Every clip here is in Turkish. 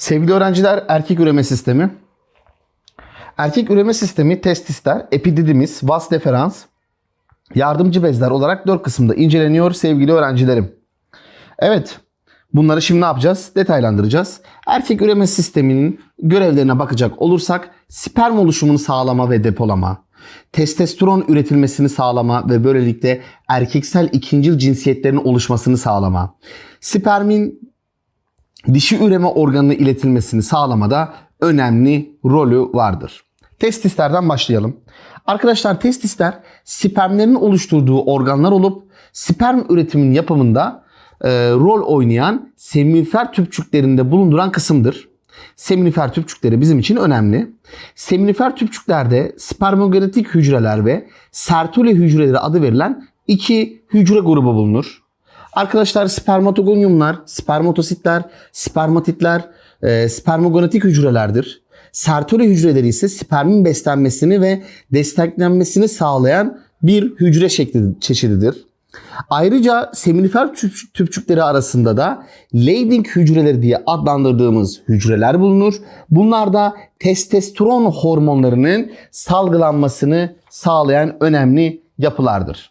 Sevgili öğrenciler, erkek üreme sistemi. Erkek üreme sistemi testisler, epididimis, vas deferans, yardımcı bezler olarak dört kısımda inceleniyor sevgili öğrencilerim. Evet, bunları şimdi ne yapacağız? Detaylandıracağız. Erkek üreme sisteminin görevlerine bakacak olursak sperm oluşumunu sağlama ve depolama, testosteron üretilmesini sağlama ve böylelikle erkeksel ikincil cinsiyetlerin oluşmasını sağlama, spermin dişi üreme organına iletilmesini sağlamada önemli rolü vardır. Testislerden başlayalım. Arkadaşlar testisler spermlerin oluşturduğu organlar olup sperm üretimin yapımında e, rol oynayan seminifer tüpçüklerinde bulunduran kısımdır. Seminifer tüpçükleri bizim için önemli. Seminifer tüpçüklerde spermogenetik hücreler ve sertoli hücreleri adı verilen iki hücre grubu bulunur. Arkadaşlar spermatogonyumlar, spermatositler, spermatitler, e, spermogenetik hücrelerdir. Sertoli hücreleri ise spermin beslenmesini ve desteklenmesini sağlayan bir hücre şekli çeşididir. Ayrıca seminifer tüp- tüpçükleri arasında da Leydig hücreleri diye adlandırdığımız hücreler bulunur. Bunlar da testosteron hormonlarının salgılanmasını sağlayan önemli yapılardır.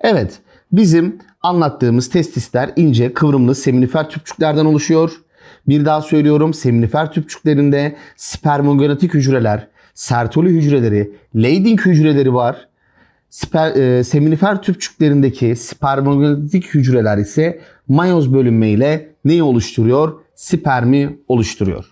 Evet, bizim anlattığımız testisler ince, kıvrımlı seminifer tüpçüklerden oluşuyor. Bir daha söylüyorum, seminifer tüpçüklerinde spermogenetik hücreler, sertoli hücreleri, Leydig hücreleri var. Sper, e, seminifer tüpçüklerindeki spermogenetik hücreler ise mayoz bölünme ile neyi oluşturuyor? Spermi oluşturuyor.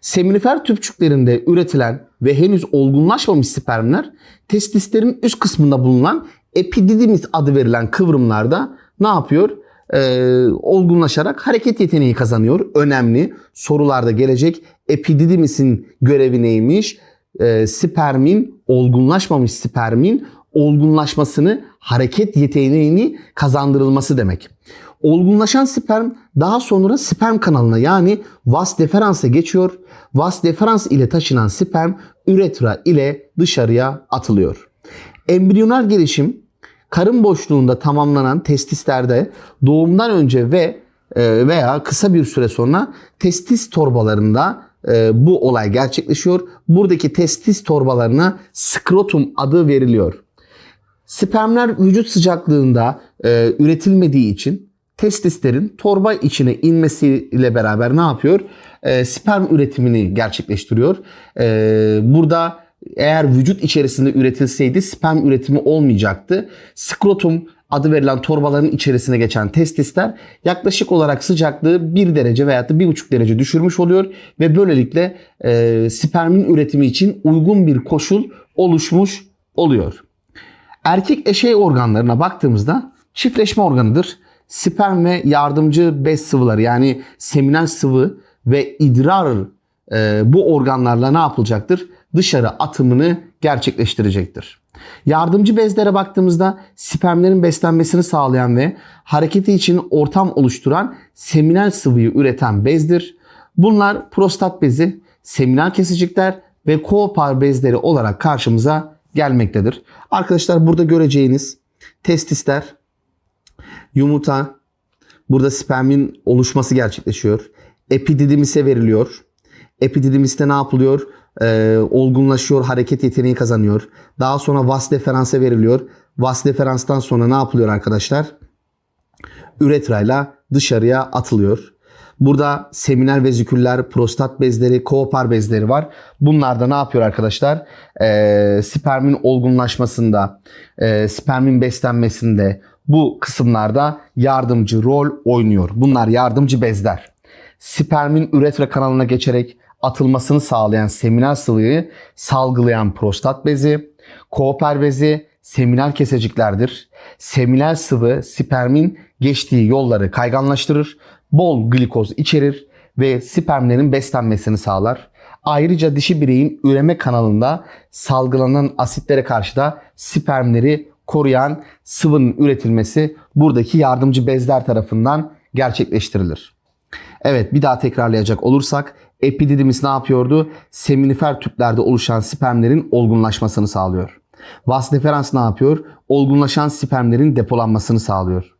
Seminifer tüpçüklerinde üretilen ve henüz olgunlaşmamış spermler testislerin üst kısmında bulunan epididimis adı verilen kıvrımlarda ne yapıyor? Ee, olgunlaşarak hareket yeteneği kazanıyor. Önemli sorularda gelecek epididimis'in görevi neymiş? Ee, spermin, olgunlaşmamış spermin olgunlaşmasını, hareket yeteneğini kazandırılması demek. Olgunlaşan sperm daha sonra sperm kanalına yani vas deferansa geçiyor. Vas deferans ile taşınan sperm üretra ile dışarıya atılıyor. Embriyonal gelişim karın boşluğunda tamamlanan testislerde doğumdan önce ve e, veya kısa bir süre sonra testis torbalarında e, bu olay gerçekleşiyor. Buradaki testis torbalarına skrotum adı veriliyor. Spermler vücut sıcaklığında e, üretilmediği için testislerin torba içine inmesiyle beraber ne yapıyor? Sperm üretimini gerçekleştiriyor. E, burada eğer vücut içerisinde üretilseydi sperm üretimi olmayacaktı. Skrotum adı verilen torbaların içerisine geçen testisler yaklaşık olarak sıcaklığı 1 derece veya da 1,5 derece düşürmüş oluyor ve böylelikle e, spermin üretimi için uygun bir koşul oluşmuş oluyor. Erkek eşey organlarına baktığımızda çiftleşme organıdır. Sperm ve yardımcı bez sıvıları yani seminal sıvı ve idrar e, bu organlarla ne yapılacaktır? Dışarı atımını gerçekleştirecektir. Yardımcı bezlere baktığımızda spermlerin beslenmesini sağlayan ve hareketi için ortam oluşturan seminal sıvıyı üreten bezdir. Bunlar prostat bezi, seminal kesicikler ve koopar bezleri olarak karşımıza gelmektedir. Arkadaşlar burada göreceğiniz testisler, yumurta, burada spermin oluşması gerçekleşiyor. Epididimis'e veriliyor. Epididimiste ne yapılıyor? Ee, olgunlaşıyor, hareket yeteneği kazanıyor. Daha sonra vas deferansa veriliyor. Vas deferanstan sonra ne yapılıyor arkadaşlar? Üretrayla dışarıya atılıyor. Burada seminal veziküller, prostat bezleri, koopar bezleri var. Bunlar da ne yapıyor arkadaşlar? Ee, spermin olgunlaşmasında, e, spermin beslenmesinde bu kısımlarda yardımcı rol oynuyor. Bunlar yardımcı bezler. Spermin üretra kanalına geçerek atılmasını sağlayan seminal sıvıyı salgılayan prostat bezi, kooper bezi, seminal keseciklerdir. Seminal sıvı spermin geçtiği yolları kayganlaştırır, bol glikoz içerir ve spermlerin beslenmesini sağlar. Ayrıca dişi bireyin üreme kanalında salgılanan asitlere karşı da spermleri koruyan sıvının üretilmesi buradaki yardımcı bezler tarafından gerçekleştirilir. Evet bir daha tekrarlayacak olursak epididimis ne yapıyordu? Seminifer tüplerde oluşan spermlerin olgunlaşmasını sağlıyor. Vas deferans ne yapıyor? Olgunlaşan spermlerin depolanmasını sağlıyor.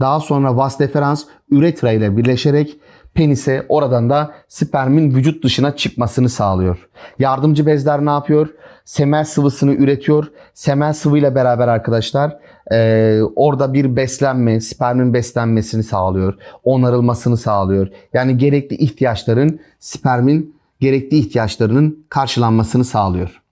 Daha sonra vas deferans üretra ile birleşerek penise oradan da spermin vücut dışına çıkmasını sağlıyor. Yardımcı bezler ne yapıyor? Semen sıvısını üretiyor. Semen sıvıyla beraber arkadaşlar e, orada bir beslenme, spermin beslenmesini sağlıyor. Onarılmasını sağlıyor. Yani gerekli ihtiyaçların spermin gerekli ihtiyaçlarının karşılanmasını sağlıyor.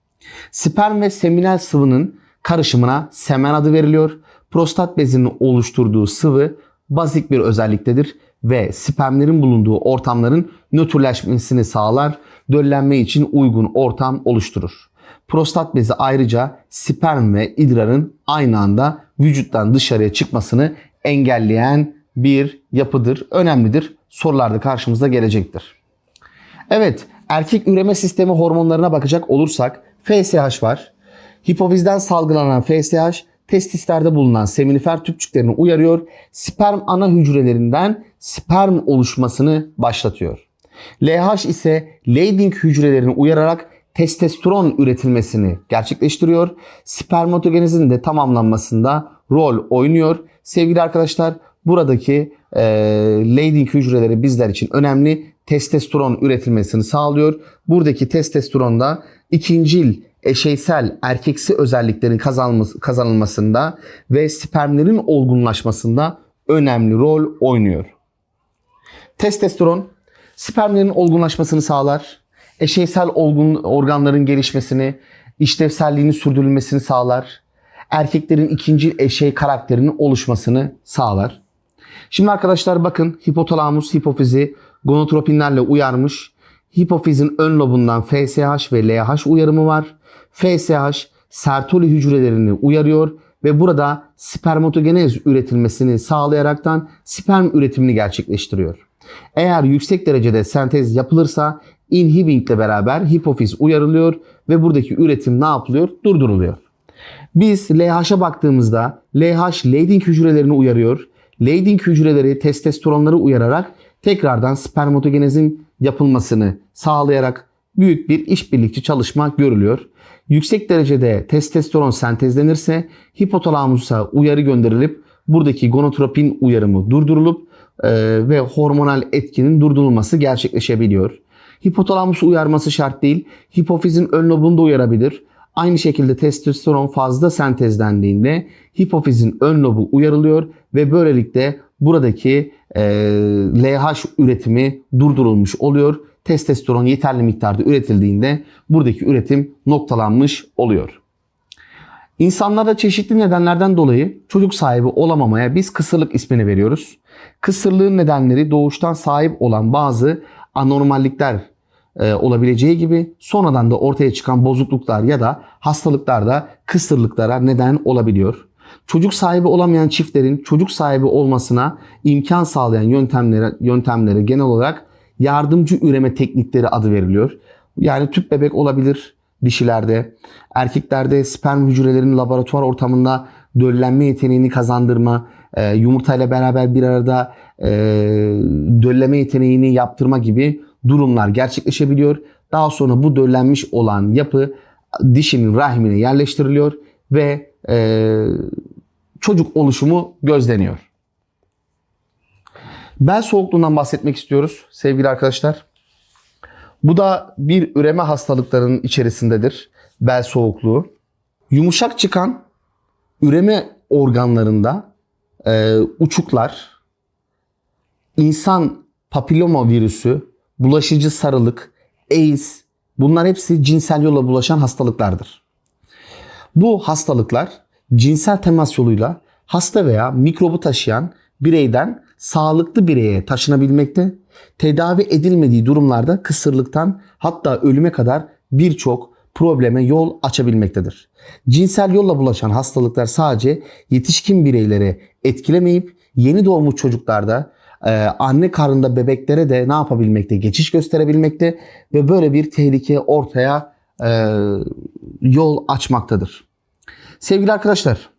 Sperm ve seminal sıvının karışımına semen adı veriliyor. Prostat bezinin oluşturduğu sıvı bazik bir özelliktedir ve spermlerin bulunduğu ortamların nötrleşmesini sağlar, döllenme için uygun ortam oluşturur. Prostat bezi ayrıca sperm ve idrarın aynı anda vücuttan dışarıya çıkmasını engelleyen bir yapıdır. Önemlidir. Sorularda karşımıza gelecektir. Evet, erkek üreme sistemi hormonlarına bakacak olursak FSH var. Hipofizden salgılanan FSH testislerde bulunan seminifer tüpçüklerini uyarıyor. Sperm ana hücrelerinden sperm oluşmasını başlatıyor. LH ise Leydig hücrelerini uyararak testosteron üretilmesini gerçekleştiriyor. Spermatogenezin de tamamlanmasında rol oynuyor. Sevgili arkadaşlar buradaki e, Leydig hücreleri bizler için önemli. Testosteron üretilmesini sağlıyor. Buradaki testosteron da ikincil eşeysel erkeksi özelliklerin kazanılması, kazanılmasında ve spermlerin olgunlaşmasında önemli rol oynuyor. Testosteron spermlerin olgunlaşmasını sağlar. Eşeysel olgun organların gelişmesini, işlevselliğini sürdürülmesini sağlar. Erkeklerin ikinci eşey karakterinin oluşmasını sağlar. Şimdi arkadaşlar bakın hipotalamus hipofizi gonotropinlerle uyarmış. Hipofizin ön lobundan FSH ve LH uyarımı var. FSH sertoli hücrelerini uyarıyor ve burada spermatogenez üretilmesini sağlayaraktan sperm üretimini gerçekleştiriyor. Eğer yüksek derecede sentez yapılırsa inhibing ile beraber hipofiz uyarılıyor ve buradaki üretim ne yapılıyor? Durduruluyor. Biz LH'a baktığımızda LH Leydig hücrelerini uyarıyor. Leydig hücreleri testosteronları uyararak tekrardan spermatogenezin yapılmasını sağlayarak büyük bir işbirlikçi çalışma görülüyor. Yüksek derecede testosteron sentezlenirse hipotalamusa uyarı gönderilip buradaki gonotropin uyarımı durdurulup e, ve hormonal etkinin durdurulması gerçekleşebiliyor. Hipotalamusu uyarması şart değil. Hipofizin ön lobunda uyarabilir. Aynı şekilde testosteron fazla sentezlendiğinde hipofizin ön lobu uyarılıyor ve böylelikle buradaki e, LH üretimi durdurulmuş oluyor. Testosteron yeterli miktarda üretildiğinde buradaki üretim noktalanmış oluyor. İnsanlarda çeşitli nedenlerden dolayı çocuk sahibi olamamaya biz kısırlık ismini veriyoruz. Kısırlığın nedenleri doğuştan sahip olan bazı anormallikler e, olabileceği gibi sonradan da ortaya çıkan bozukluklar ya da hastalıklar da kısırlıklara neden olabiliyor. Çocuk sahibi olamayan çiftlerin çocuk sahibi olmasına imkan sağlayan yöntemlere, yöntemlere genel olarak yardımcı üreme teknikleri adı veriliyor. Yani tüp bebek olabilir dişilerde. Erkeklerde sperm hücrelerinin laboratuvar ortamında döllenme yeteneğini kazandırma, e, yumurtayla beraber bir arada e, dölleme yeteneğini yaptırma gibi durumlar gerçekleşebiliyor. Daha sonra bu döllenmiş olan yapı dişinin rahimine yerleştiriliyor ve e, çocuk oluşumu gözleniyor. Bel soğukluğundan bahsetmek istiyoruz sevgili arkadaşlar. Bu da bir üreme hastalıklarının içerisindedir. Bel soğukluğu. Yumuşak çıkan üreme organlarında e, uçuklar, insan papiloma virüsü, bulaşıcı sarılık, AIDS bunlar hepsi cinsel yolla bulaşan hastalıklardır. Bu hastalıklar cinsel temas yoluyla hasta veya mikrobu taşıyan bireyden sağlıklı bireye taşınabilmekte, tedavi edilmediği durumlarda kısırlıktan hatta ölüme kadar birçok probleme yol açabilmektedir. Cinsel yolla bulaşan hastalıklar sadece yetişkin bireylere etkilemeyip yeni doğmuş çocuklarda e, anne karnında bebeklere de ne yapabilmekte? Geçiş gösterebilmekte ve böyle bir tehlike ortaya e, yol açmaktadır. Sevgili arkadaşlar,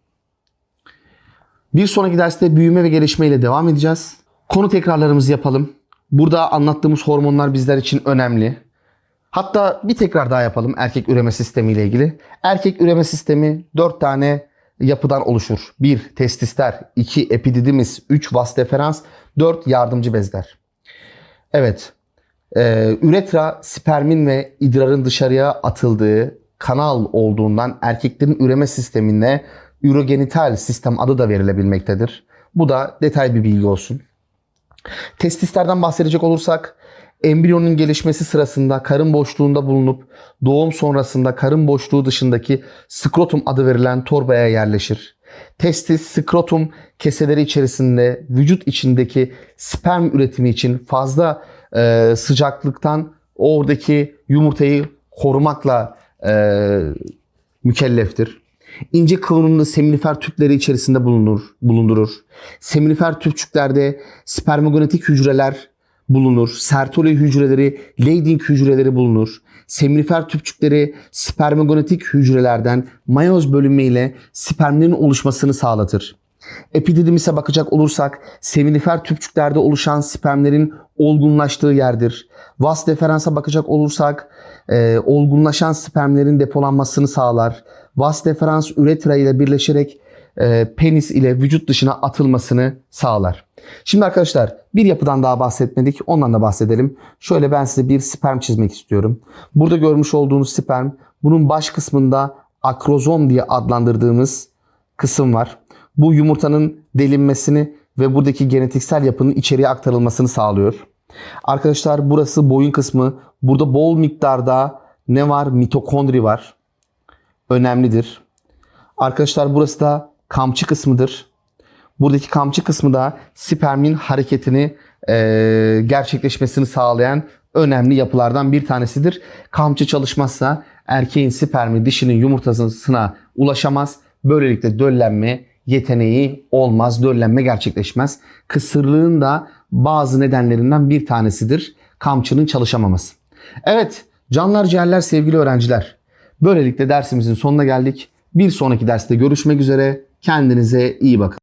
bir sonraki derste büyüme ve gelişme ile devam edeceğiz. Konu tekrarlarımızı yapalım. Burada anlattığımız hormonlar bizler için önemli. Hatta bir tekrar daha yapalım erkek üreme sistemi ile ilgili. Erkek üreme sistemi 4 tane yapıdan oluşur. 1 testisler, 2 epididimis, 3 vas deferans, 4 yardımcı bezler. Evet. Ee, üretra spermin ve idrarın dışarıya atıldığı kanal olduğundan erkeklerin üreme sistemine ürogenital sistem adı da verilebilmektedir. Bu da detay bir bilgi olsun. Testislerden bahsedecek olursak embriyonun gelişmesi sırasında karın boşluğunda bulunup doğum sonrasında karın boşluğu dışındaki skrotum adı verilen torbaya yerleşir. Testis, skrotum keseleri içerisinde vücut içindeki sperm üretimi için fazla e, sıcaklıktan oradaki yumurtayı korumakla e, mükelleftir. İnce kıvrımlı seminifer tüpleri içerisinde bulunur, bulundurur. Seminifer tüpçüklerde spermagonetik hücreler bulunur. Sertoli hücreleri, Leydig hücreleri bulunur. Seminifer tüpçükleri spermagonetik hücrelerden mayoz bölünmeyle spermlerin oluşmasını sağlatır. Epididimis'e bakacak olursak seminifer tüpçüklerde oluşan spermlerin olgunlaştığı yerdir. Vas deferansa bakacak olursak e, olgunlaşan spermlerin depolanmasını sağlar. Vas deferans üretra ile birleşerek e, penis ile vücut dışına atılmasını sağlar. Şimdi arkadaşlar bir yapıdan daha bahsetmedik. Ondan da bahsedelim. Şöyle ben size bir sperm çizmek istiyorum. Burada görmüş olduğunuz sperm bunun baş kısmında akrozom diye adlandırdığımız kısım var. Bu yumurtanın delinmesini ve buradaki genetiksel yapının içeriye aktarılmasını sağlıyor. Arkadaşlar burası boyun kısmı. Burada bol miktarda ne var? Mitokondri var. Önemlidir. Arkadaşlar burası da kamçı kısmıdır. Buradaki kamçı kısmı da spermin hareketini eee, gerçekleşmesini sağlayan önemli yapılardan bir tanesidir. Kamçı çalışmazsa erkeğin spermi dişinin yumurtasına ulaşamaz. Böylelikle döllenme yeteneği olmaz, döllenme gerçekleşmez. Kısırlığın da bazı nedenlerinden bir tanesidir kamçının çalışamaması. Evet, canlar ciğerler sevgili öğrenciler. Böylelikle dersimizin sonuna geldik. Bir sonraki derste görüşmek üzere. Kendinize iyi bakın.